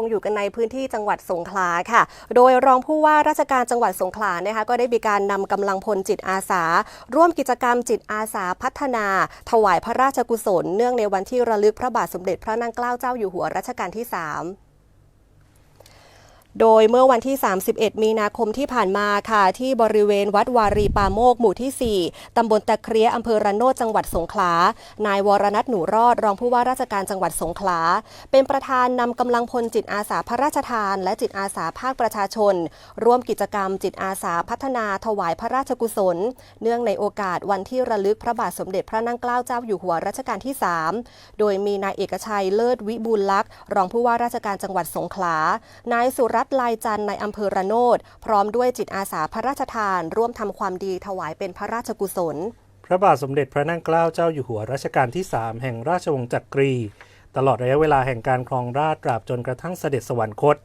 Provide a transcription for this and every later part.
คงอยู่กันในพื้นที่จังหวัดสงขลาค่ะ โดยรองผู้ว่าราชการจังหวัดสงขลานะคะก็ได้มีการนำกำลังพลจิตอาสา ร่วมกิจกรรมจิตอาสาพัฒนา ถวายพระราชกุศล เนื่องในวันที่ระลึกพระบาทสมเด็จพระนั่งเกล้าเจ้าอยู่หัวรัชกาลที่ 3 โดยเมื่อวันที่ 31 มีนาคมที่ผ่านมาค่ะ ที่บริเวณวัดวารีปาโมกหมู่ที่ 4 ตำบลตะเครียอำเภอระโนดจังหวัดสงขลา นายวรนัทหนูรอด รองผู้ว่าราชการจังหวัดสงขลา เป็นประธานนำกำลังพลจิตอาสาพระราชทาน และจิตอาสาภาคประชาชน ร่วมกิจกรรมจิตอาสาพัฒนาถวายพระราชกุศล เนื่องในโอกาสวันที่ระลึกพระบาทสมเด็จพระนั่งเกล้าเจ้าอยู่หัวรัชกาลที่ 3 โดยมีนายเอกชัยเลิศวิบูลลักษ์รองผู้ว่าราชการจังหวัดสงขลานายสุรัตน์ลายจันในอำเภอระโนดพร้อมด้วยจิตอาสาพระราชทาน ร่วมทำความดีถวายเป็นพระราชกุศล พระบาทสมเด็จพระนั่งเกล้าเจ้าอยู่หัวรัชกาลที่ 3 แห่งราชวงศ์จักรี ตลอดระยะเวลาแห่งการครองราชย์ตราบจนกระทั่งเสด็จสวรรคต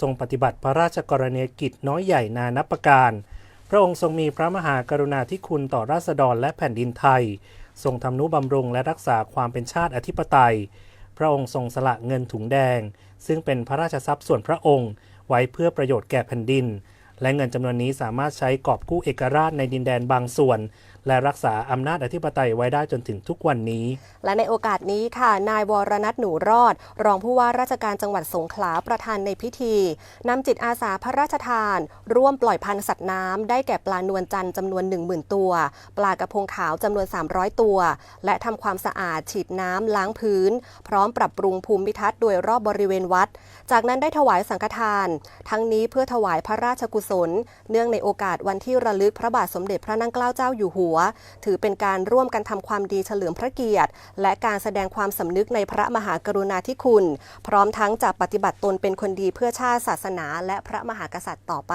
ทรงปฏิบัติพระราชกรณียกิจน้อยใหญ่นานับประการ พระองค์ทรงมีพระมหากรุณาธิคุณต่อราษฎรและแผ่นดินไทย ทรงทำนุบำรุงและรักษาความเป็นชาติอธิปไตยพระองค์ทรงสละเงินถุงแดง ซึ่งเป็นพระราชทรัพย์ส่วนพระองค์ ไว้เพื่อประโยชน์แก่แผ่นดิน และเงินจำนวนนี้สามารถใช้กอบกู้เอกราชในดินแดนบางส่วน และรักษาอำนาจอธิปไตยไว้ได้จนถึงทุกวันนี้ และในโอกาสนี้ค่ะ นายวรนัทหนูรอด รองผู้ว่าราชการจังหวัดสงขลาประธานในพิธีนำจิตอาสาพระราชทาน ร่วมปล่อยพันธุ์สัตว์น้ำได้แก่ปลานวลจันทร์จำนวน 10,000 ตัว ปลากระพงขาวจำนวน 300 ตัว และทำความสะอาดฉีดน้ำล้างพื้น พร้อมปรับปรุงภูมิทัศน์โดยรอบบริเวณวัด จากนั้นได้ถวายสังฆทาน ทั้งนี้เพื่อถวายพระราชกุศล เนื่องในโอกาสวันที่ระลึกพระบาทสมเด็จพระนั่งเกล้าเจ้าอยู่หัวว ถือเป็นการร่วมกันทำความดีเฉลิมพระเกียรติ และการแสดงความสำนึกในพระมหากรุณาธิคุณ พร้อมทั้งจะปฏิบัติตนเป็นคนดีเพื่อชาติศาสนา และพระมหากษัตริย์ต่อไป